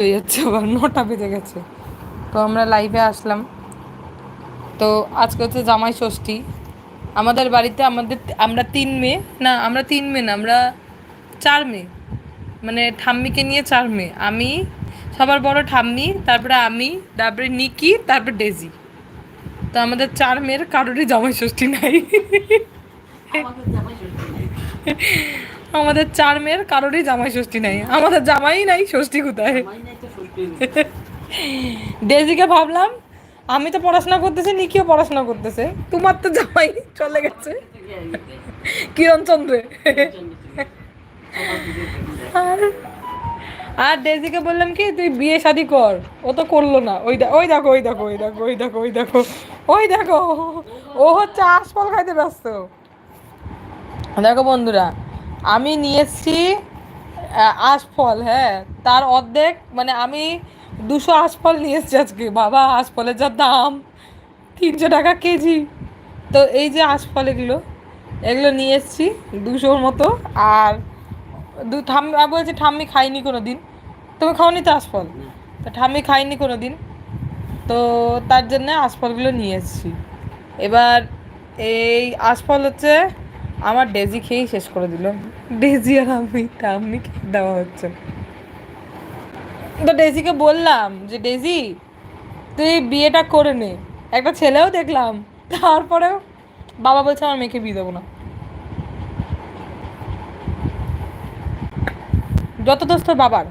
হয়ে যাচ্ছে আবার নটা বেজে গেছে। তো আমরা লাইভে আসলাম। তো আজকে হচ্ছে জামাই ষষ্ঠী। আমাদের বাড়িতে আমাদের আমরা তিন মেয়ে। না আমরা তিন মেয়ে না আমরা চার মেয়ে। মানে ঠাম্মিকে নিয়ে চার মেয়ে। আমি সবার বড় ঠাম্মি তারপরে আমি তারপরে নিকি তারপরে ডেজি। তো আমাদের চার মেয়ের কারোরই জামাই ষষ্ঠী নাই। আমাদের চার মেয়ের কারোরই জামাই ষষ্ঠী নাই। আমাদের জামাই নাই, ষষ্ঠী কোথায়? ডেজিকে ভাবলাম, আমি তো পড়াশোনা করতেছি, নিকিও পড়াশোনা করতেছে। তোমার তো জামাই চলে গেছে। কিরণ চন্দ্রে। আর আর ডেজিকে বললাম কি, তুই বিয়ে শাদি কর। ও তো করল না। ওই ওই দেখো ওই দেখো ওই দেখো ওই দেখো ওই দেখো ওই দেখো। ও হচ্ছে আশফল খাইতে ব্যস্ত। দেখো বন্ধুরা আমি নিয়ে এসছি আহ, আশফল হ্যাঁ তার অর্ধেক মানে আমি দুশো আশফল নিয়ে এসছি আজকে। বাবা আশফলের যা দাম তিনশো টাকা কেজি। তো এই যে আশফল এগুলো এগুলো নিয়ে এসছি দুশোর মতো। আর দু ঠাম্মি আমি বলছি ঠাম্মি খাইনি কোনো দিন তুমি খাওনি তো আশফল? তো ঠাম্মি খাইনি কোনো দিন তো তার জন্য আশফলগুলো নিয়ে এসেছি এবার এই আশফল হচ্ছে আমার ডেজি খেয়েই শেষ করে দিল। ডেজি আর আমি ঠাম্মি খেয়ে দেওয়া হচ্ছে। তো ডেজিকে বললাম যে ডেজি তুই বিয়েটা করে নে। একটা ছেলেও দেখলাম তারপরেও বাবা বলছে আমার মেয়েকে বিয়ে দেবো না। যত দোষ তোর বাবার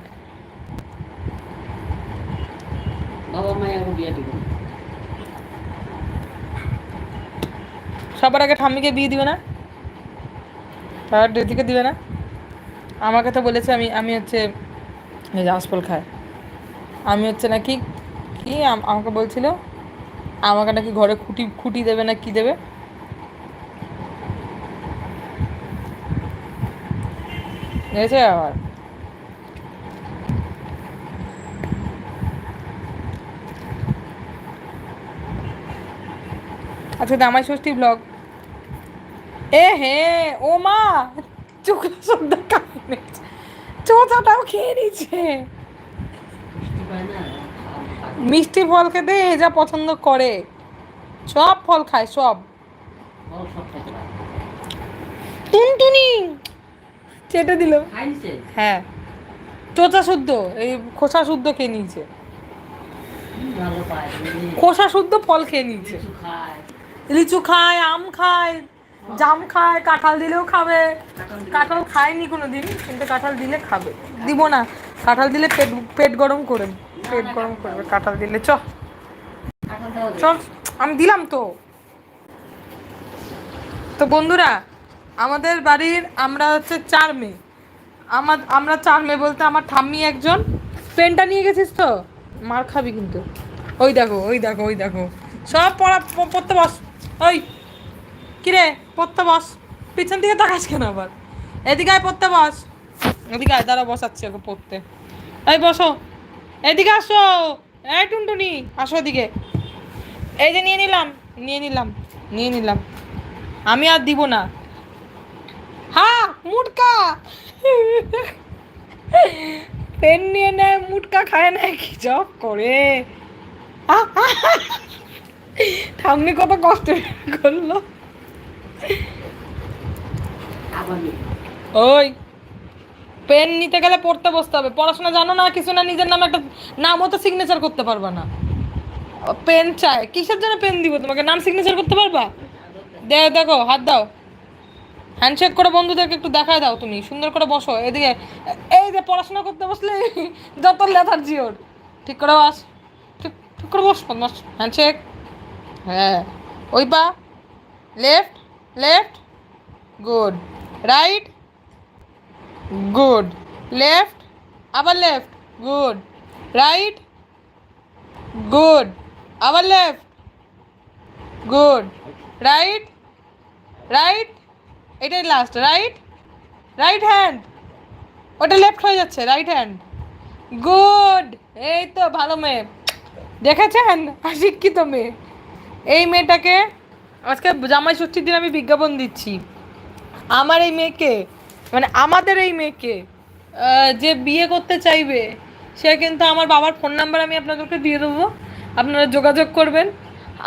সবার আগে ঠাম্মিকে বিয়ে দিবে না? আর ডেজিকে দিবে না। আমাকে তো বলেছে আমি আমি হচ্ছে আশফল খায় আমি হচ্ছে নাকি, কি আমাকে বলছিল, আমাকে নাকি ঘরে খুঁটি খুঁটি দেবে না কি দেবে? আবার। আজকে জামাই ষষ্ঠী ব্লগ এ হে, ও মা চোখলা কানে চোচাটাও খেয়ে নিচ্ছে মিষ্টি ফল খেতে এ যা পছন্দ করে। সব ফল খায়, সব। টুনটুনি। চেটে দিল। হ্যাঁ। চোচা শুদ্ধ, এই খোসা শুদ্ধ খেয়ে নিয়েছে। খোসা শুদ্ধ ফল খেয়ে নিয়েছে। লিচু খায়, আম খায়। জাম খায়, কাঁঠাল দিলেও খাবে। কাঁঠাল খায়নি কোনো দিন কিন্তু কাঁঠাল দিলে খাবে। দিব না। কাঁঠাল দিলে পেট পেট গরম করে পেট গরম করবে কাঁঠাল দিলে চ। চল আমি দিলাম তো। তো বন্ধুরা, আমাদের বাড়ির, আমরা হচ্ছে চার মেয়ে। আমার, আমরা চার মেয়ে বলতে আমার ঠাম্মি একজন। পেনটা নিয়ে গেছিস তো? মার খাবি কিন্তু। ওই দেখো ওই দেখো ওই দেখো। সব পড়া, পড়তে বস। ওই। কিরে, পড়তে বস। পিছন থেকে তাকাস কেন আবার? এদিকে আয়, পড়তে বস। এদিকে আয় দাঁড়া বসাচ্ছি ওকে পড়তে। এই, বসো। এদিকে আসো। এই, টুনটুনি, আসো এদিকে। এই যে, নিয়ে নিলাম নিয়ে নিলাম নিয়ে নিলাম। আমি আর দিব না। হা, মুটকা। পেন নিয়ে নেয় মুটকা খায় না, কি জব করে। ঠাম্মি কত কষ্ট করল। ওই পেন নিতে গেলে পড়তে বসতে হবে। পড়াশোনা জানো না, কিছু না, নিজের নামে একটা নামও তো সিগনেচার করতে পারবা না। পেন চাই। কিসের জন্য পেন দিব? তোমাকে নাম সিগনেচার করতে পারবা? দে, দেখো, হাত দাও। হ্যান্ডশেক করে বন্ধুদেরকে একটু দেখায় দাও তুমি। সুন্দর করে বসো। এদিকে, এই যে পড়াশোনা করতে বসলে, যত লেথার জিওর। ঠিক করে বস। ঠিক ঠিক করে বস হ্যান্ডশেক হ্যাঁ। ওই পা। Left left good right good left আবার লেফট গুড রাইট গুড আবার লেফট গুড রাইট রাইট এটাই লাস্ট রাইট রাইট হ্যান্ড ওটা লেফট হয়ে যাচ্ছে রাইট হ্যান্ড গুড এই তো ভালো মেয়ে। দেখেছেন? শিক্ষিত মেয়ে। এই মেয়েটাকে আজকে জামাই ষষ্ঠীর দিন আমি বিজ্ঞাপন দিচ্ছি। আমার এই মেয়েকে মানে আমাদের এই মেয়েকে যে বিয়ে করতে চাইবে, সে কিন্তু আমার বাবার ফোন নাম্বার আমি আপনাদেরকে দিয়ে দেবো। আপনারা যোগাযোগ করবেন।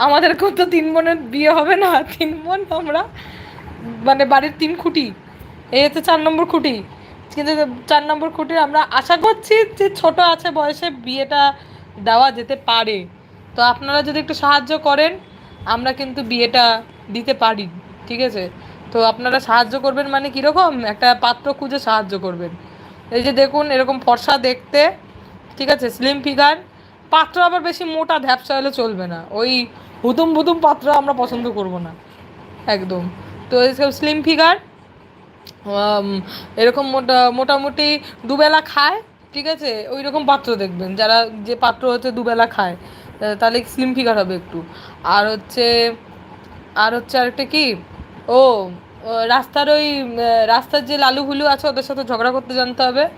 আমাদেরকেও তো তিন বোনের বিয়ে হবে না। তিন বোন আমরা মানে বাড়ির তিন খুঁটি। এই হচ্ছে চার নম্বর খুঁটি। কিন্তু চার নম্বর খুঁটির আমরা আশা করছি যে ছোট আছে বয়সে বিয়েটা দেওয়া যেতে পারে। তো আপনারা যদি একটু সাহায্য করেন আমরা কিন্তু বিয়েটা দিতে পারি, ঠিক আছে? তো আপনারা সাহায্য করবেন মানে কীরকম একটা পাত্র খুঁজে সাহায্য করবেন। এই যে দেখুন, এরকম ফর্সা দেখতে, ঠিক আছে? স্লিম ফিগার পাত্র আবার বেশি মোটা ধ্যাপসা হলে চলবে না। ওই হুতুম বুতুম পাত্র আমরা পছন্দ করব না, একদম। তো এইসব স্লিম ফিগার এরকম মোটা, মোটামুটি দুবেলা খায়, ঠিক আছে? ওই রকম পাত্র দেখবেন। যারা যে পাত্র হচ্ছে দুবেলা খায়। তাহলে স্লিম ফিগার হবে একটু। আর হচ্ছে আর হচ্ছে আরেকটা কি? ও রাস্তার ওই রাস্তার যে লালু হুলু আছে ওদের সাথে ঝগড়া করতে জানতে হবে।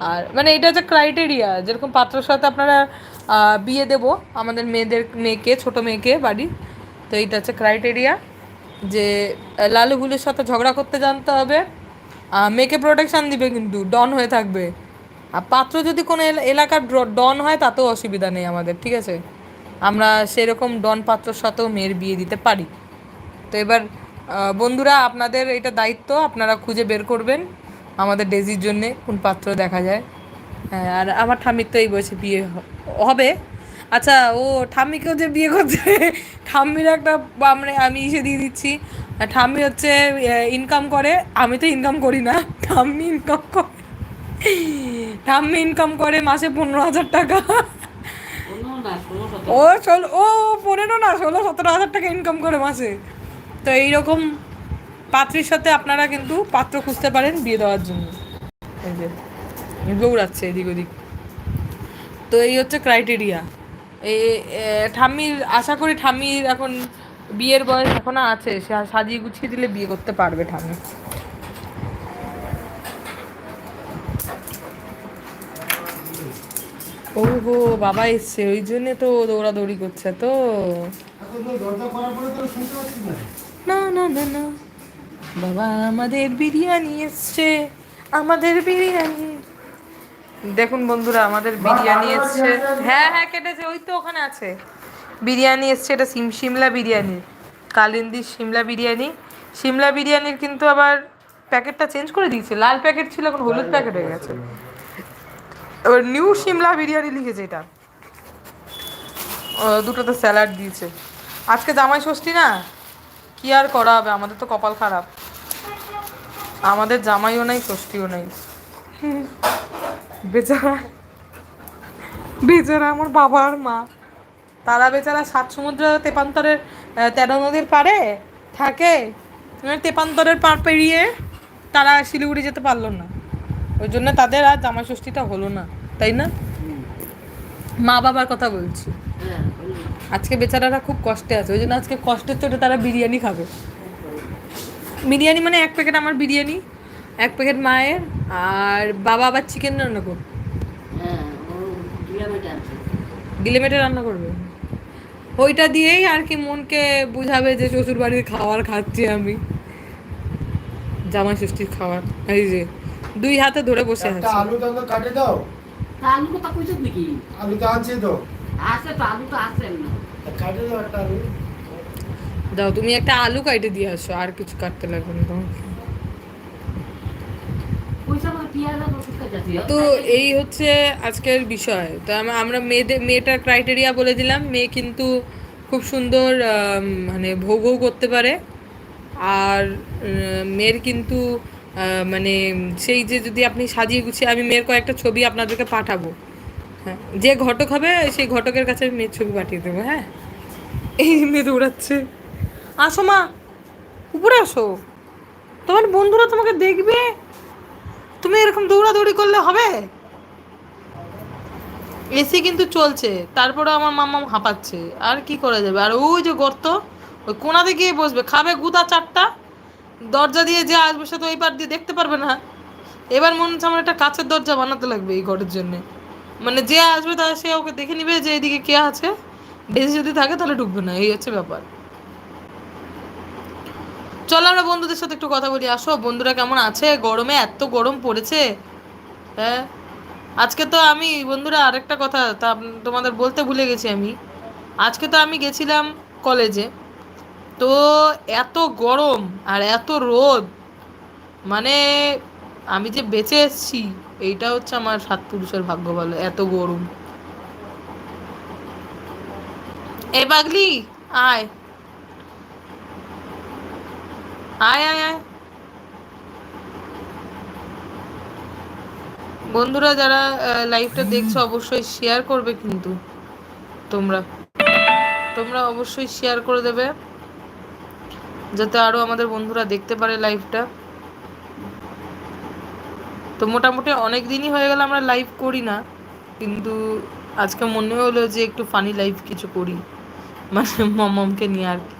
আর মানে এটা হচ্ছে ক্রাইটেরিয়া যেরকম পাত্রের সাথে আপনারা বিয়ে দেবো আমাদের মেয়েদের মেয়েকে ছোট মেয়েকে বাড়ি তো এইটা হচ্ছে ক্রাইটেরিয়া যে আহ, লালু হুলুর সাথে ঝগড়া করতে জানতে হবে। মেয়েকে প্রোটেকশান দিবে কিন্তু ডন হয়ে থাকবে। আর পাত্র যদি কোনো এলা- এলাকার ডন হয় তাতেও অসুবিধা নেই আমাদের ঠিক আছে? আমরা সেরকম ডন পাত্রর সাথেও মেয়ের বিয়ে দিতে পারি। তো এবার বন্ধুরা, আপনাদের এটা দায়িত্ব, আপনারা খুঁজে বের করবেন। আমাদের ডেজির জন্যে কোন পাত্র দেখা যায়। হ্যাঁ আর আমার ঠাম্মির তো এই বয়সে বিয়ে হবে। আচ্ছা ও ঠাম্মিকেও যে বিয়ে করছে, ঠাম্মির একটা মানে আমি ইসে দিয়ে দিচ্ছি। ঠাম্মি হচ্ছে ইনকাম করে। আমি তো ইনকাম করি না, ঠাম্মি ইনকাম করে। ঠাম্মি ইনকাম করে মাসে পনেরো হাজার টাকা। ও, ষোলো, ও, পনেরো না, ষোলো, সতেরো হাজার টাকা ইনকাম করে মাসে। তো এইরকম পাত্রীর সাথে আপনারা কিন্তু পাত্র খুঁজতে পারেন বিয়ে দেওয়ার জন্য। এই যে, দৌড়াচ্ছে এদিক ওদিক। তো এই হচ্ছে ক্রাইটেরিয়া এই ঠাম্মির, আশা করি ঠাম্মির এখন বিয়ের বয়স এখনও আছে সাজিয়ে গুছিয়ে দিলে বিয়ে করতে পারবে ঠাম্মি। ও গো বাবা এসছে ওই জন্য তো দৌড়াদৌড়ি করছে তো। না? না না না বাবা আমাদের বিরিয়ানি এসছে আমাদের বিরিয়ানি। দেখুন বন্ধুরা আমাদের বিরিয়ানি এসছে। হ্যাঁ হ্যাঁ কেটেছে ওই তো ওখানে আছে। বিরিয়ানি এসছে এটা সিম সিমলা বিরিয়ানি। কালিন্দি সিমলা বিরিয়ানি। সিমলা বিরিয়ানির কিন্তু আবার প্যাকেটটা চেঞ্জ করে দিয়েছে। লাল প্যাকেট ছিল এখন হলুদ প্যাকেট হয়ে গেছে। নিউ সিমলা বিরিয়ানি লিখেছে এটা। দুটোতে স্যালাড দিয়েছে। আজকে জামাই ষষ্ঠী না? কি আর করা হবে? আমাদের তো কপাল খারাপ। আমাদের জামাইও নাই, ষষ্ঠীও নাই। বেচারা বেচারা আমার বাবা আর মা। তারা বেচারা সাত সমুদ্র তেপান্তরের তেরো নদীর পাড়ে থাকে। তেপান্তরের পার পেরিয়ে তারা শিলিগুড়ি যেতে পারল না। ওই জন্য তাদের আর জামাই ষষ্ঠীটা হলো না, তাই না? মা বাবার কথা বলছি। আজকে বেচারারা খুব কষ্টে আছে, ওই জন্য আজকে কষ্টের চোটে তারা বিরিয়ানি খাবে। বিরিয়ানি মানে এক প্যাকেট আমার বিরিয়ানি, এক প্যাকেট মায়ের, আর বাবা আবার চিকেন রান্না করবে। হ্যাঁ ও কিলোমিটার আছে গিলে মেটে রান্না করবে। ওইটা দিয়েই আর কি মনকে বুঝাবে যে শ্বশুর বাড়ির খাবার খাচ্ছি আমি। জামাই ষষ্ঠীর খাবার এই যে। দুই হাতে ধরে বসে আছে। আলু তো কাটে দাও। তা আলু কথা কইছত নাকি? আলু তো আছে তো। আছে তো আলু তো আছে না কাটে দাও একটা আলু। দাও তুমি একটা আলু কাটে দিয়ে আসো আর কিছু কাটতে লাগবে না কাটাছি তো এই হচ্ছে আজকের বিষয়। তো আমরা মেয়েদের মেয়েটার ক্রাইটেরিয়া বলে দিলাম। মেয়ে কিন্তু খুব সুন্দর মানে ভোগও করতে পারে। আর মেয়ের কিন্তু মানে সেই যে যদি আপনি সাজিয়ে গুছিয়ে, আমি মেয়ের কয়েকটা ছবি আপনাদেরকে পাঠাবো। হ্যাঁ যে ঘটক হবে, সেই ঘটকের কাছে আমি মেয়ের ছবি পাঠিয়ে দেবো হ্যাঁ? এই মেয়ে দৌড়াচ্ছে। আসো মা, উপরে আসো। তোমার বন্ধুরা তোমাকে দেখবে? তুমি এরকম দৌড়াদৌড়ি করলে হবে? এসি কিন্তু চলছে তারপরে আমার মাম্মা হাঁপাচ্ছে। আর কি করা যাবে? আর ওই যে গর্ত, ওই কোনাতে গিয়ে বসবে? খাবে গুদা চারটা? দরজা দিয়ে যে আসবে সে তো ওই পার দিয়ে দেখতে পারবে না। এবার মনে হচ্ছে আমার একটা কাছের দরজা বানাতে লাগবে এই ঘরের জন্যে। মানে যে আসবে তা সে ওকে দেখে নিবে যে এদিকে কে আছে। বেশি যদি থাকে তাহলে ঢুকবে না, এই হচ্ছে ব্যাপার। চলো আমরা বন্ধুদের সাথে একটু কথা বলি, আসো। বন্ধুরা কেমন আছে? গরমে এত গরম পড়েছে। হ্যাঁ? আজকে তো আমি, বন্ধুরা আরেকটা কথা, তা তোমাদের বলতে ভুলে গেছি আমি। আজকে তো আমি গেছিলাম কলেজে তো এত গরম আর এত রোদ মানে আমি যে বেঁচে এসেছি, এইটা হচ্ছে আমার সাত পুরুষের ভাগ্য ভালো, এত গরম। এ পাগলি, আয়। আয় আয় আয়। বন্ধুরা যারা লাইভটা দেখছ, অবশ্যই শেয়ার করবে কিন্তু তোমরা। তোমরা অবশ্যই শেয়ার করে দেবে। যাতে আরও আমাদের বন্ধুরা দেখতে পারে লাইভটা তো মোটামুটি অনেক দিনই হয়ে গেল আমরা লাইভ করি না, কিন্তু আজকে মনে হলো যে একটু ফানি লাইভ কিছু করি মানে মমকে নিয়ে আর কি।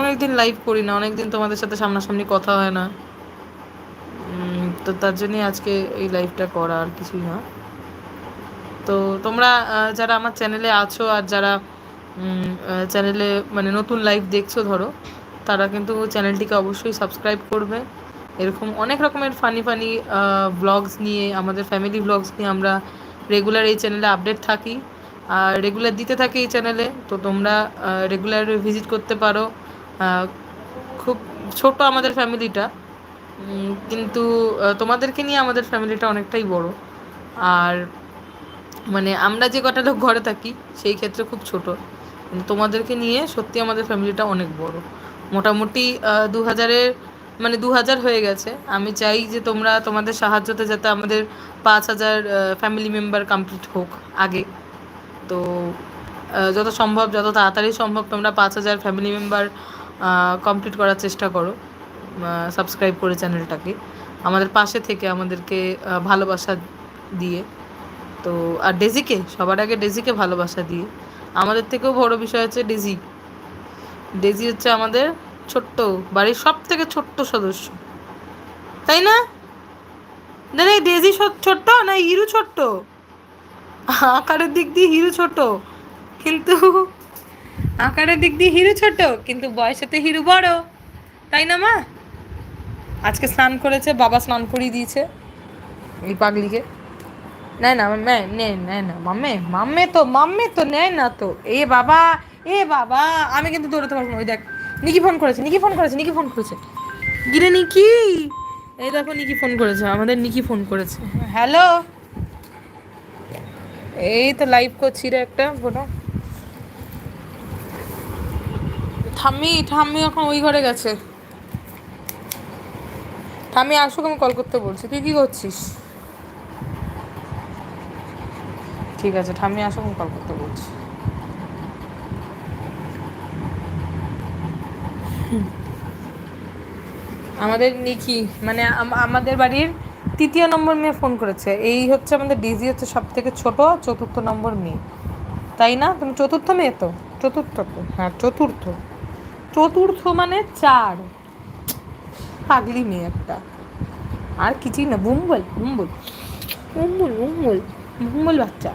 অনেকদিন লাইভ করি না, অনেকদিন তোমাদের সাথে সামনাসামনি কথা হয় না। তো তার জন্যই আজকে এই লাইভটা করা আর কিছুই না। তো তোমরা যারা আমার চ্যানেলে আছো আর যারা চ্যানেলে মানে নতুন লাইভ দেখছ ধরো, তারা কিন্তু চ্যানেলটিকে অবশ্যই সাবস্ক্রাইব করবে। এরকম অনেক রকমের ফানি ফানি ব্লগস নিয়ে, আমাদের ফ্যামিলি ব্লগস নিয়ে আমরা রেগুলার এই চ্যানেলে আপডেট থাকি। আর রেগুলার দিতে থাকি এই চ্যানেলে তো তোমরা রেগুলার ভিজিট করতে পারো। খুব ছোট আমাদের ফ্যামিলিটা কিন্তু তোমাদেরকে নিয়ে আমাদের ফ্যামিলিটা অনেকটাই বড়। আর মানে আমরা যে কটা লোক ঘরে থাকি, সেই ক্ষেত্রে খুব ছোট। তোমাদেরকে নিয়ে সত্যি আমাদের ফ্যামিলিটা অনেক বড়। মোটামুটি দু হাজারের মানে দু হাজার হয়ে গেছে। আমি চাই যে তোমরা তোমাদের সাহায্যতে যাতে আমাদের পাঁচ হাজার ফ্যামিলি মেম্বার কমপ্লিট হোক আগে। তো যত সম্ভব, যত তাড়াতাড়ি সম্ভব তোমরা পাঁচ হাজার ফ্যামিলি মেম্বার কমপ্লিট করার চেষ্টা করো সাবস্ক্রাইব করে চ্যানেলটাকে আমাদের পাশে থেকে আমাদেরকে ভালোবাসা দিয়ে। তো, আর ডেজিকে সবার আগে ডেজিকে ভালোবাসা দিয়ে। আমাদের থেকেও বড় বিষয় হচ্ছে ডেজি। ডেজি হচ্ছে আমাদের ছোট্ট বাড়ির সব থেকে ছোট্ট সদস্য। তাই না? এই ডেজি ছোট্ট না হিরু ছোট্ট? আকারের দিক দিয়ে হিরু ছোট কিন্তু আকারের দিক দিয়ে হিরু ছোট কিন্তু বয়সেতে হিরু বড়। তাই না, মা? আজকে স্নান করেছে, বাবা স্নান করিয়ে দিয়েছে এই পাগলিকে। নেয় না, মে, নে নেয় না, মাম্মে মাম্মে তো মাম্মে তো নেয় না তো। এ বাবা এ বাবা, আমি কিন্তু দৌড়াতে পারব না, ওই দেখ। নিকি ফোন করেছে, নিকি ফোন করেছে, নিকি ফোন করেছে। গিরে নিকি! এই নিকি ফোন করেছে, আমাদের নিকি ফোন করেছে। হ্যালো? এই তো লাইভ করছি রে একটা ফোটো ঠাম্মি ঠাম্মি এখন ওই ঘরে গেছে। ঠাম্মি, আসুক, আমি কল করতে বলছি। তুই কি করছিস? ঠিক আছে, ঠাম্মি আমি কল করতে বলছি। আমাদের নিকি মানে আমাদের বাড়ির তৃতীয় নম্বর মেয়ে ফোন করেছে। এই হচ্ছে আমাদের ডিজি হচ্ছে সব থেকে ছোট, চতুর্থ নম্বর মেয়ে। তাই না? তুমি চতুর্থ মেয়ে তো? চতুর্থ তো? হ্যাঁ চতুর্থ। চতুর্থ মানে চার। পাগলি মেয়ে একটা। আর কিছুই না, বুম্বল বুম্বল। বুম্বল বুম্বল বুম্বল বাচ্চা।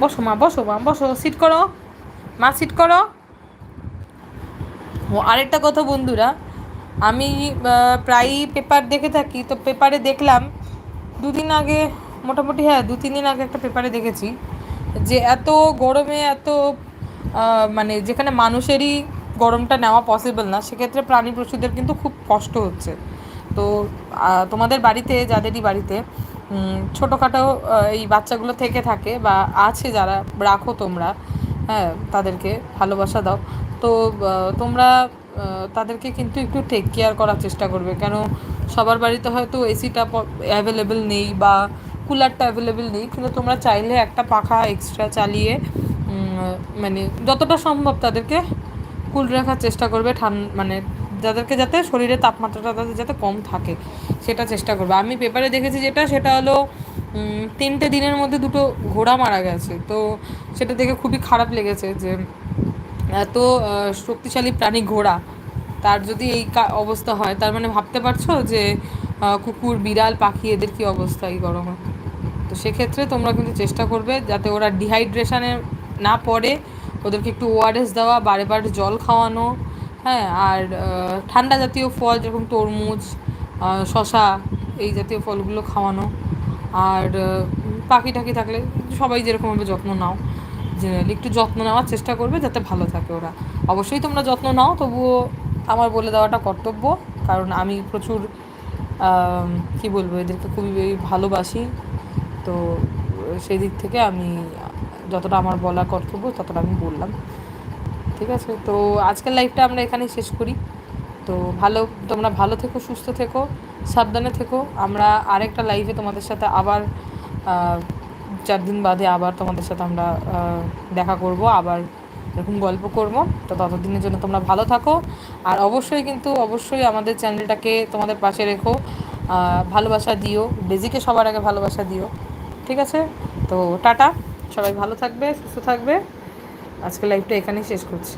বসো মা বসো মা, বসো সিট করো। মা সিট করো। ও, আরেকটা কথা বন্ধুরা, আমি প্রায়ই পেপার দেখে থাকি, তো পেপারে দেখলাম, দুদিন আগে, মোটামুটি হ্যাঁ দু, তিন দিন আগে একটা পেপারে দেখেছি, যে এত গরমে, এত মানে যেখানে মানুষেরই গরমটা নেওয়া পসিবল না, সেক্ষেত্রে প্রাণী পশুদের কিন্তু খুব কষ্ট হচ্ছে। তো তোমাদের বাড়িতে, যাদেরই বাড়িতে ছোটোখাটো এই বাচ্চাগুলো থেকে থাকে বা আছে যারা, রাখো তোমরা হ্যাঁ তাদেরকে ভালোবাসা দাও। তো তোমরা তাদেরকে কিন্তু একটু টেক কেয়ার করার চেষ্টা করবে। কেন, সবার বাড়িতে হয়তো এসিটা অ্যাভেলেবেল নেই বা কুলারটা অ্যাভেলেবেল নেই। কিন্তু তোমরা চাইলে একটা পাখা এক্সট্রা চালিয়ে মানে যতটা সম্ভব তাদেরকে কুল রাখার চেষ্টা করবে। ঠান মানে যাদেরকে যাতে শরীরের তাপমাত্রাটা তাদের যাতে কম থাকে, সেটা চেষ্টা করবে। আমি পেপারে দেখেছি যেটা, সেটা হলো তিনটে দিনের মধ্যে দুটো ঘোড়া মারা গেছে। তো সেটা দেখে খুবই খারাপ লেগেছে যে এত শক্তিশালী প্রাণী ঘোড়া, তার যদি এই অবস্থা হয়, তার মানে ভাবতে পারছ যে কুকুর, বিড়াল, পাখি, এদের কী অবস্থা এই গরমে? তো সেক্ষেত্রে তোমরা কিন্তু চেষ্টা করবে যাতে ওরা ডিহাইড্রেশনে না পড়ে, ওদেরকে একটু ওআরএস দেওয়া, বারে বারে জল খাওয়ানো হ্যাঁ আর ঠান্ডা জাতীয় ফল যেরকম তরমুজ শশা এই জাতীয় ফলগুলো খাওয়ানো। আর পাখি টাকি থাকলে সবাই যেরকমভাবে যত্ন নাও জেনারেলি একটু যত্ন নেওয়ার চেষ্টা করবে যাতে ভালো থাকে ওরা। অবশ্যই তোমরা যত্ন নাও, তবুও আমার বলে দেওয়াটা কর্তব্য, কারণ আমি প্রচুর কি বলব, এদেরকে খুবই ভালোবাসি। তো, সেই দিক থেকে আমি যতটা আমার বলা কর্তব্য ততটা আমি বললাম। ঠিক আছে? তো আজকের লাইফটা আমরা এখানেই শেষ করি। তো ভালো, তোমরা ভালো থেকো, সুস্থ থেকো, সাবধানে থেকো। আমরা আরেকটা লাইভে তোমাদের সাথে আবার চার দিন বাদে আবার তোমাদের সাথে আমরা দেখা করব, আবার এরকম গল্প করব। তো ততদিনের জন্য তোমরা ভালো থাকো। আর অবশ্যই কিন্তু, অবশ্যই আমাদের চ্যানেলটাকে তোমাদের পাশে রেখো। ভালোবাসা দিও। বেজিকে সবার আগে ভালোবাসা দিও। ঠিক আছে? তো টাটা। সবাই ভালো থাকবে, সুস্থ থাকবে। আজকে লাইভটা এখানেই শেষ করছি।